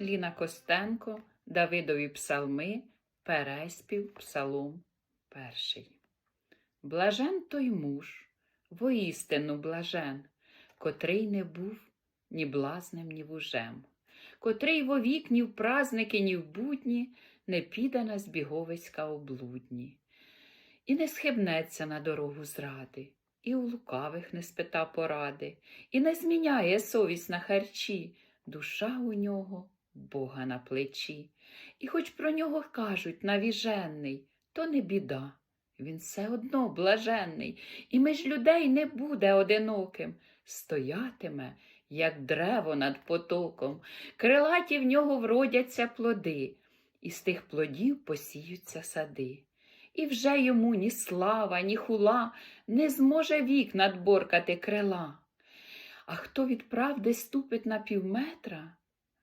Ліна Костенко, Давидові псалми, Переспів, Псалом перший. Блажен той муж, воістину блажен, котрий не був ні блазнем, ні вужем, котрий вовік ні в праздники, ні в будні не піде на збіговиська облудні, і не схибнеться на дорогу зради, і у лукавих не спита поради, і не зміняє совість на харчі, душа у нього Бога на плечі. І хоч про нього кажуть навіжений, то не біда. Він все одно блаженний, і між людей не буде одиноким, стоятиме, як древо над потоком, крилаті в нього вродяться плоди, і з тих плодів посіються сади. І вже йому ні слава, ні хула не зможе вік надборкати крила. А хто від правди ступить на півметра,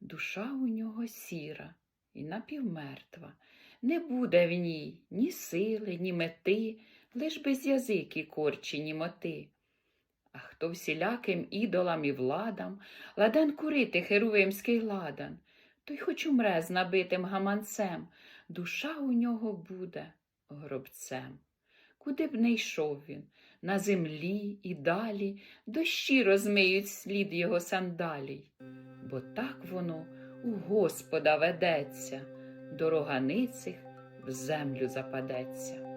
душа у нього сіра і напівмертва. Не буде в ній ні сили, ні мети, лиш без язики корчі німоти. А хто всіляким ідолам і владам ладен курити херувимський ладан, той хоч умре з набитим гаманцем, душа у нього буде гробцем. Куди б не йшов він, на землі і далі дощі розмиють слід його сандалій, бо так воно у Господа ведеться, дорога ницих в землю западеться.